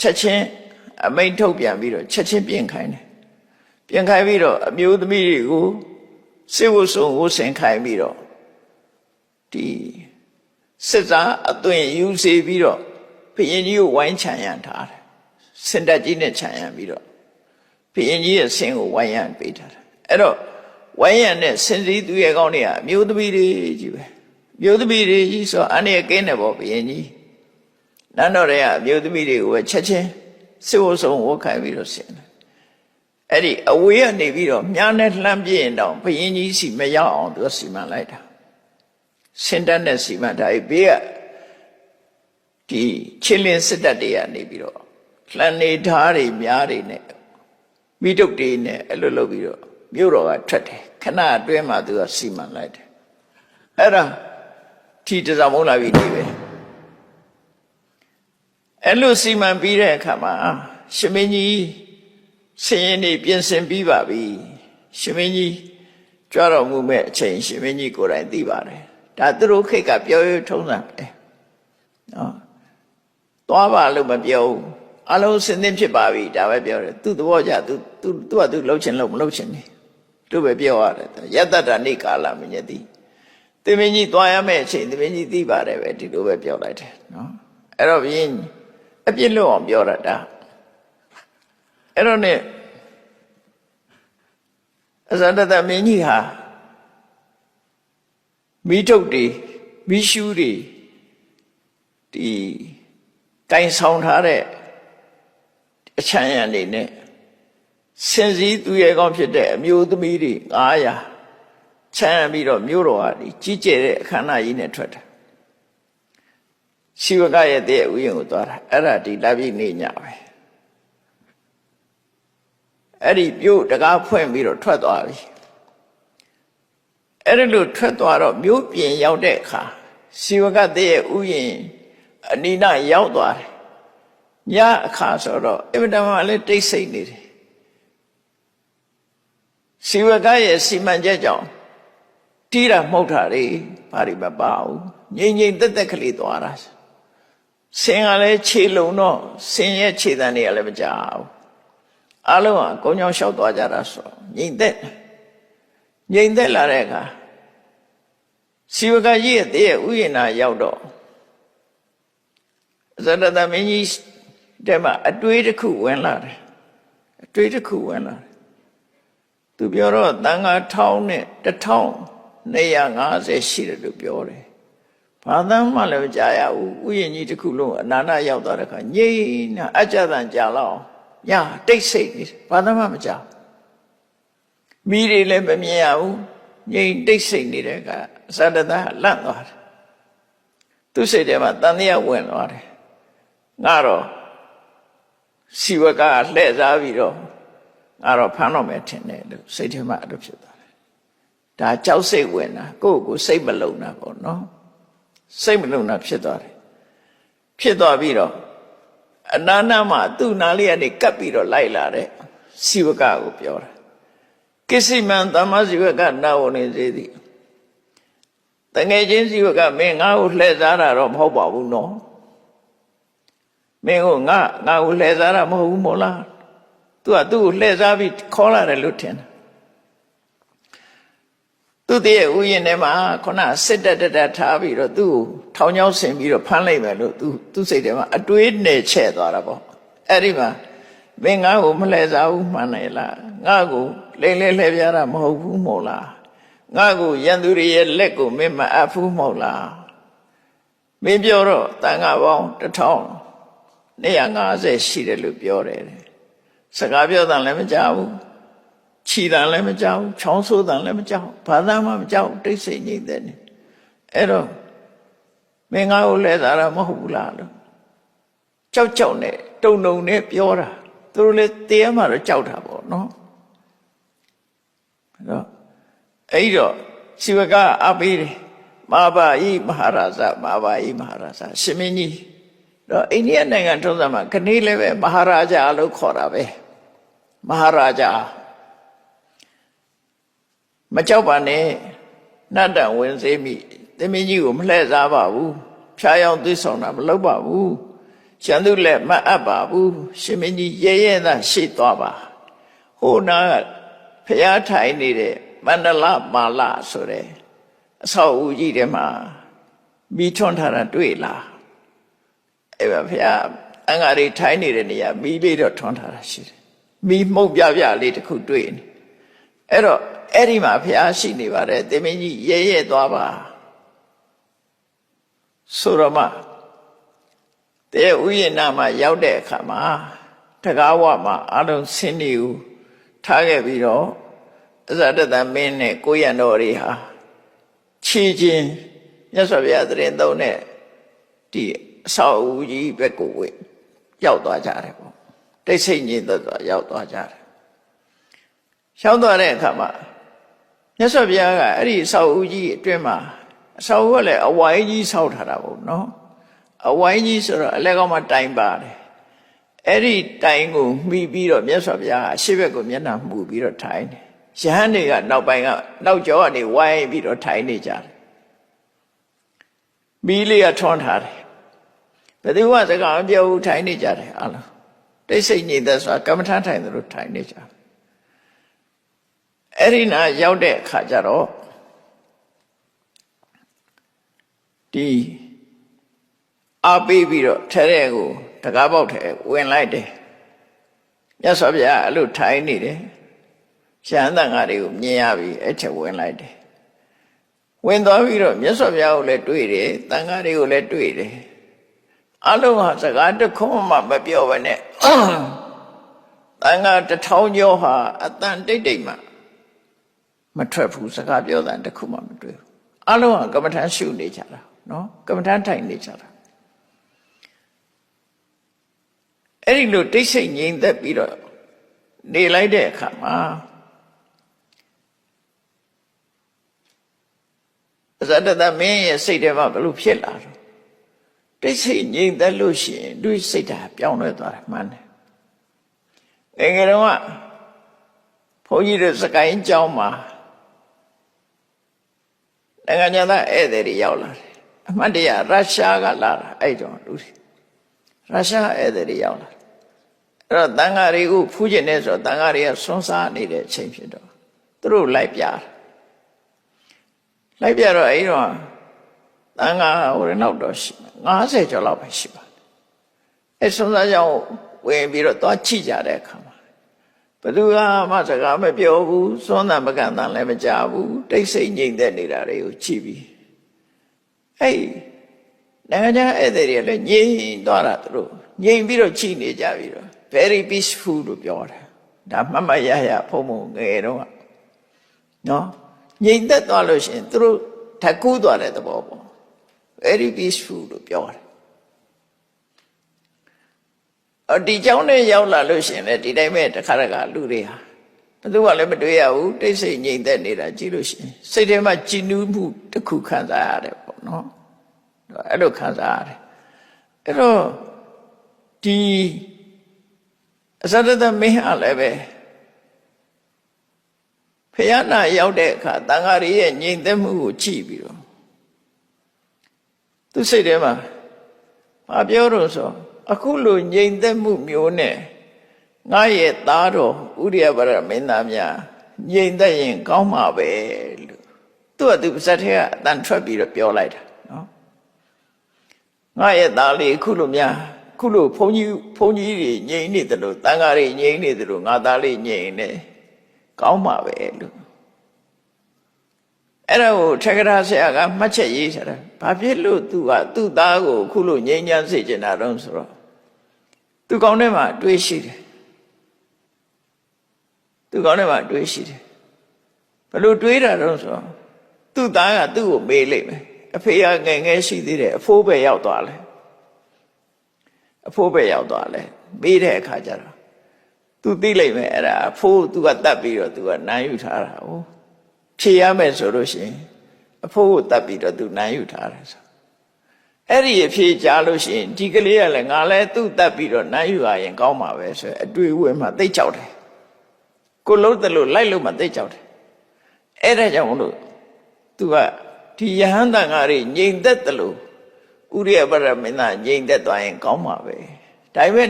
ချက်ချင်းအမိန့်ထုတ်ပြန်ပြီးတော့ချက်ချင်းပြင်ခိုင်းတယ်ပြင်ခိုင်းပြီးတော့အမျိုးသမီးတွေကိုစေဝတ်ဆုံးဝတ်ဆင်ခိုင်းပြီးတော့ဒီစစ်သားအသွင်ယူစီပြီးတော့ဘုရင်ကြီးကိုဝိုင်းချံရန်ထားတယ်စင်တက်ကြီးနဲ့ခြံရန်ပြီးတော့ဘုရင်ကြီးရဲ့ဆင်းကိုဝိုင်းရန်ပေးထားတယ်အဲ့တော့ဝိုင်းရန်နဲ့စင်စည်းသူရဲ့ကောင်းတွေကအမျိုးသမီးတွေကြီးပဲအမျိုးသမီးတွေကြီးဆိုအန္တရာယ်ကင်းတယ်ပေါ့ဘုရင်ကြီး နန်းတော်တွေကအမျိုးသမီးတွေကိုပဲချက်ချင်းစစ်ဝတ်ဆုံးဝတ်ခိုင်းပြီးတော့ဆင်တယ်အဲ့ဒီအဝေးကနေပြီးတော့မြားနဲ့လှမ်းပြရင်တော့ဘုရင်ကြီးစီမရောက်အောင်သူကစီမံလိုက်တာစင်တက်နဲ့စီမံတာအဲ့ဘေးကဒီချင်းလင်းစစ်တပ်တွေကနေပြီးတော့လှန်နေဓာတ်တွေများတွေနဲ့မိတုတ်တွေနဲ့အဲ့လိုလုပ်ပြီးတော့မြို့တော်ကထွက်တယ်ခဏအတွင်းမှာသူကစီမံလိုက်တယ်အဲ့ဒါထီတစားမုန်းလာပြီဒီပဲ အဲ့လိုစီမံပြီးတဲ့အခါမှာရှင်မင်းကြီးဆင်းရဲနေပြင်ဆင်ပြီးပါပြီရှင်မင်းကြီးကြွတော်မူမဲ့အချိန်ရှင်မင်းကြီးကိုယ်တိုင်သိပါတယ်ဒါသူတို့ခိတ်ကပြောရထုံးစံပဲနော်သွားပါလို့မပြောဘူးအလုံးစင်သင့်ဖြစ်ပါပြီဒါပဲပြောတယ်သူ့သဘောကျသူသူသူကသူလှုပ်ချင်လို့မလှုပ်ချင်နေသူပဲပြောရတယ်ယတ္တတဏိကာလမညတိသင်မင်းကြီးသွားရမယ့်အချိန်သင်မင်းကြီးသိပါတယ်ပဲဒီလိုပဲပြောလိုက်တယ်နော်အဲ့တော့ဘုရင် အပြစ်လွတ်အောင်ပြောရတာအဲ့တော့ ਨੇ အဇန္တတမင်းကြီးဟာမိထုတ်တွေမိရှူးတွေဒီတိုင်ဆောင်ထားတဲ့အချမ်းရံတွေနဲ့စင်စည်းသူရဲကောင်းဖြစ်တဲ့အမျိုးသမီးတွေ900ချမ်းပြီးတော့မြို့တော်ဟာဒီကြီးကျယ်တဲ့အခမ်းအနားကြီးနဲ့ထွက်တာ ရှိဝကရဲ့တဲ့ဥယျာဉ်ကိုသွားတာအဲ့ဒါဒီလာပြီနေညပဲအဲ့ဒီမြို့တကားဖွင့်ပြီးတော့ထွက်သွားပြီအဲ့ဒီလိုထွက်သွားတော့မြို့ပြင်ရောက်တဲ့အခါရှိဝကတဲ့ရဲ့ဥယျာဉ်အနိနာရောက်သွားတယ်ညအခါဆိုတော့အင်မတန်မှလည်းတိတ်ဆိတ်နေတယ်ရှိဝကရဲ့စီမံချက်ကြောင့်တီးတာမှုတ်တာတွေဘာတွေမပါဘူးငြိမ်ငြိမ်သက်သက်ကလေးသွားတာ ဆင်ကလည်းခြေလုံတော့ဆင်ရဲ့ခြေတန်းတွေကလည်းမကြဘူးအလုံးကကုန်းချောင်းလျှောက်သွားကြတာဆိုငြိမ်သက်ငြိမ်သက်လာတဲ့အခါစီဝကကြီးရဲ့တည်းရဲ့ဥယျာဏရောက်တော့ဇဒတမင်းကြီးတဲ့မှာအတွေးတစ်ခုဝင်လာတယ်အတွေးတစ်ခုဝင်လာတယ်သူပြောတော့တန်ခါထောင်းနဲ့တထောင်း250ရှိတယ်လို့ပြောတယ် ဘာသမ်းမှလည်းမကြရဘူးဥယျာဉ်ကြီးတစ်ခုလုံးအနာနာရောက်သွားတဲ့အခါငြိမ့်နာအကြတန်ကြာလောက်ညတိတ်ဆိတ်နေဘာသမ်းမှမကြောက်မိတွေလည်းမမြင်ရဘူးငြိမ်တိတ်ဆိတ်နေတဲ့အခါဇဒတလန့်သွားတယ်သူစိတ်ထဲမှာတန်တရားဝင်သွားတယ်ငါတော့စီဝကလှည့်စားပြီးတော့ငါတော့ဖမ်းတော့မယ်ထင်တယ်လို့စိတ်ထဲမှာအဲ့လိုဖြစ်သွားတယ်ဒါကြောက်စိတ်ဝင်တာကိုယ့်ကိုယ်စိတ်မလုံတာပေါ့နော် စိတ်မလုံတာဖြစ်သွားတယ်ဖြစ်သွားပြီးတော့အနာနာမှာသူ့နာလေးကနေကပ်ပြီးတော့လိုက်လာတဲ့စီဝကကိုပြောတာကိစိမံသမ္မစီဝကနာဝနေစေသည်တငယ်ချင်းစီဝကမင်းငါ့ကိုလှည့်စားတာတော့မဟုတ်ပါဘူးနော်မင်းကိုငါငါကိုလှည့်စားတာမဟုတ်ဘူးမို့လားသူကသူ့ကိုလှည့်စားပြီးခေါ်လာတယ်လို့ထင်တယ် သူတည်းရဲ့ဥယျာဉ်ထဲမှာခုနစစ်တက်တက်တက်ထားပြီးတော့သူ့ကိုထောင်ချောင်းဆင်ပြီးတော့ဖမ်းလိုက်မယ်လို့သူသူ့စိတ်ထဲမှာအတွေးနဲ့ချဲ့သွားတာပေါ့အဲ့ဒီမှာမင်းငါ့ကိုမလှည့်စားဘူးမှန်တယ်လားငါ့ကိုလိမ့်လဲလှည့်ပြတာမဟုတ်ဘူးမို့လားငါ့ကိုရန်သူတွေရဲ့လက်ကိုမင်းမအပ်ဘူးမဟုတ်လားမင်းပြောတော့တန်ခါပေါင်းတစ်ထောင်250ရှိတယ်လို့ပြောတယ်စကားပြောတာလည်းမကြောက်ဘူး ခြီတန်လည်းမကြောက်ချောင်းဆိုးတန်လည်းမကြောက်ဘာသာမှမကြောက်တိတ်ဆိတ်နေတဲ့နေအဲ့တော့မင်းငါ့ကိုလဲစားတာမဟုတ်ဘူးလားလို့ကြောက်ကြောက်နဲ့တုံတုံနဲ့ပြောတာသူတို့လည်းတရားမှတော့ကြောက်တာပေါ့နော်အဲ့တော့အဲ့တော့စီဝကအပေးတယ်မဟာဘိမဟာရာဇမဟာဘိမဟာရာဇရှင်မင်းကြီးတော့အိန္ဒိယနိုင်ငံထုံးစံမှာခဏလေးပဲမဟာရာဇာလို့ခေါ်တာပဲမဟာရာဇာ မကြောက်ပါနဲ့နတ်တံဝင်စေမိသမင်းကြီးကိုမလှည့်စားပါဘူးဖြားယောင်သွေးဆောင်တာမလုပ်ပါဘူးရှန်သူလည်းမအပ်ပါဘူးရှင်မင်းကြီးရဲရဲသာရှေ့သွားပါဟိုနာကဖျားထိုင်နေတဲ့မန္တလမာလဆိုတဲ့အဆောက်အဦကြီးထဲမှာမိထွန်းထားတာတွေ့လားအဲ့ပါဖျားအင်္ဂါတွေထိုင်နေတဲ့နေရာမိလေးတော့ထွန်းထားတာရှိတယ်မိမှုတ်ပြပြလေးတစ်ခုတွေ့နေအဲ့တော့ အဲ့ဒီမှာဖျားရှိနေပါတယ်တင်မင်းကြီးရဲရဲသွားပါဆိုတော့မှတဲ့ဥယျာဏမှာရောက်တဲ့အခါမှာတကားဝမှာအလုံးဆင်းနေဦးထားခဲ့ပြီးတော့အဇာတတမင်းနဲ့ကိုရံတော်တွေဟာခြေချင်းမြတ်စွာဘုရားသရင်သုံးတဲ့ဒီအဆောက်အဦကြီးဘက်ကိုဝေရောက်သွားကြတယ်ပေါ့တိတ်ဆိတ်ညင်သက်သွားရောက်သွားကြတယ်ရောက်သွားတဲ့အခါမှာ မြတ်စွာဘုရားကအဲ့ဒီအဆောက်အဦကြီးအတွင်းမှာအဆောက်အဦကလည်းအဝိုင်းကြီးဆောက်ထားတာပေါ့နော်အဝိုင်းကြီးဆိုတော့အလဲကောင်းမှတိုင်ပါတယ်အဲ့ဒီတိုင်ကိုမှီပြီးတော့မြတ်စွာဘုရားအရှိဘက်ကိုမျက်နှာမှုပြီးတော့ထိုင်တယ်ယဟန်တွေကနောက်ပိုင်းကနောက်ကျောကနေဝိုင်းပြီးတော့ထိုင်နေကြတယ်မီးလေးကထွန်းထားတယ်ဘယ်သူမှစကားမပြောဘူးထိုင်နေကြတယ်အားလုံးတိတ်ဆိတ်ညင်သက်စွာကမ္မထာထိုင်တယ်လို့ထိုင်နေကြတယ် အဲ့ဒီနာရောက်တဲ့အခါကျတော့ဒီအားပေးပြီးတော့ထဲတဲ့ကိုတကားပေါက်ထဲဝင်လိုက်တယ်မြတ်စွာဘုရားအဲ့လိုထိုင်နေတယ်ရှမ်းတန်ဃာတွေကိုမြင်ရပြီအဲ့ချက်ဝင်လိုက်တယ်ဝင်သွားပြီးတော့မြတ်စွာဘုရားကိုလည်းတွေ့တယ်တန်ဃာတွေကိုလည်းတွေ့တယ်အလုံးဟာစကားတစ်ခုမှမပြောဘဲနဲ့တန်ဃာတစ်ထောင်ကျော်ဟာအတန်တိတ်တိတ်မှ မထွက်ဘူးစကားပြောတာတစ်ခုမှမတွေ့ဘူးအလုံးဟာကမ္မထမ်းရှုနေကြတာနော်ကမ္မထမ်းထိုင်နေကြတာအဲ့ဒီလိုတိတ်ဆိတ်ငြိမ်သက်ပြီးတော့နေလိုက်တဲ့အခါမှာအဇတတမင်းရဲ့စိတ်ထဲမှာဘယ်လိုဖြစ်လာတော့တိတ်ဆိတ်ငြိမ်သက်လို့ရှိရင်သူစိတ်ဓာတ်ပြောင်းလဲသွားတယ်မှန်တယ်ငယ်ငယ်တုန်းကဘုန်းကြီးတို့စကိုင်းကျောင်းမှာ နိုင်ငံသားဧည့်သည်တွေရောက်လာတယ်အမှတ်တရရုရှားကလာတာအဲ့တော့လူတွေရုရှားဧည့်သည်တွေရောက်လာအဲ့တော့တန်ဃာတွေကိုဖူးကျင်နေဆိုတော့တန်ဃာတွေကဆွန်းစားနေတဲ့အချိန်ဖြစ်တော့သူတို့လိုက်ပြတယ်လိုက်ပြတော့အဲ့တော့တန်ဃာဟိုရနောက်တော့ရှိ90ကျော်လောက်ပဲရှိပါအဲ့ဆွန်းစားကြောင့်ဝင်ပြီးတော့သွားချိကြတဲ့အခါမှာ ဘယ်သူကမှစကားမပြောဘူးစွန်းတန်ပကံတန်လည်းမကြဘူးတိတ်ဆိတ်ငြိမ်သက်နေတာတွေကိုချိပြီးအဲ့နိုင်ငံခြားဧည့်သည်တွေလည်းငြိမ်သွားတာသူတို့ငြိမ်ပြီးတော့ချိနေကြပြီးတော့ very peaceful လို့ပြောတယ်ဒါမှတ်မှတ်ရရဖုံဖုံငယ်တော့နော်ငြိမ်သက်သွားလို့ရှိရင်သူတို့ထကူးသွားတဲ့သဘောပေါ့ very peaceful လို့ပြောတယ် အော်ဒီကြောင်းနဲ့ရောက်လာလို့ရှင်လေဒီတိုင်းပဲတခါတခါလူတွေဟာဘယ်သူမှလည်းမတွေးရဘူးတိတ်ဆိတ်ငြိမ်သက်နေတာကြည့်လို့ရှင်စိတ်ထဲမှာကြည်နူးမှုတစ်ခုခံစားရတယ်ပေါ့နော်အဲ့လိုခံစားရတယ်အဲ့တော့ဒီအစတတမင်းဟာလည်းပဲဖယားနာရောက်တဲ့အခါတန်ဃာရီရဲ့ငြိမ်သက်မှုကိုကြည့်ပြီးတော့သူစိတ်ထဲမှာမပြောတော့ဆို အခုလိုငြိမ်သက်မှုမျိုးနဲ့ငါရဲ့သားတော်ဥရိယဗရမင်းသားများငြိမ်သက်ရင်ကောင်းမှာပဲလို့သူ့အတူပါဇက်ထဲကအတန်ထွက်ပြီးတော့ပြောလိုက်တာနော်ငါရဲ့သားလေးအခုလိုများခုလိုဘုန်းကြီးဘုန်းကြီးတွေငြိမ်နေတယ်လို့တန်ဃာတွေငြိမ်နေတယ်လို့ငါသားလေးငြိမ်နေကောင်းပါပဲလို့အဲ့ဒါကိုထက္ကရာဆရာကမှတ်ချက်ရေးထားတယ်ဘာဖြစ်လို့သူကသူ့သားကိုခုလိုငြိမ်ချမ်းစေချင်တာတော့ဆိုတော့ သူကောင်းထဲမှာတွေးရှိတယ်သူကောင်းထဲမှာတွေးရှိတယ်ဘယ်လိုတွေးတာတော့ဆိုတော့သူ့သားကသူ့ကိုမေးလိုက်မယ်အဖေကငယ်ငယ်ရှိသေးတယ်အဖိုးပဲရောက်သွားလဲအဖိုးပဲရောက်သွားလဲမေးတဲ့အခါကျတော့ तू သိလိုက်မယ်အဲ့ဒါအဖိုး तू ကတတ်ပြီးတော့ तू ကနမ်းယူထားတာ哦ဖြေရမယ်ဆိုလို့ရှိရင်အဖိုးကိုတတ်ပြီးတော့ तू နမ်းယူထားတယ်ဆို အဲ့ဒီအဖြေကြားလို့ရှိရင်ဒီကလေးကလည်းငါလည်းသူ့တတ်ပြီးတော့နမ်းယူရရင်ကောင်းမှာပဲဆိုအတွေ့အဝဲမှာသိကြောက်တယ်ကိုလုံးတယ်လို့လိုက်လို့မှသိကြောက်တယ်အဲ့ဒါကြောင့်မလို့ तू ကဒီယဟန်တန်ဃာတွေငြိမ်သက်တယ်လို့ဥရိယပရမင်းသားငြိမ်သက်သွားရင်ကောင်းပါပဲဒါပေမဲ့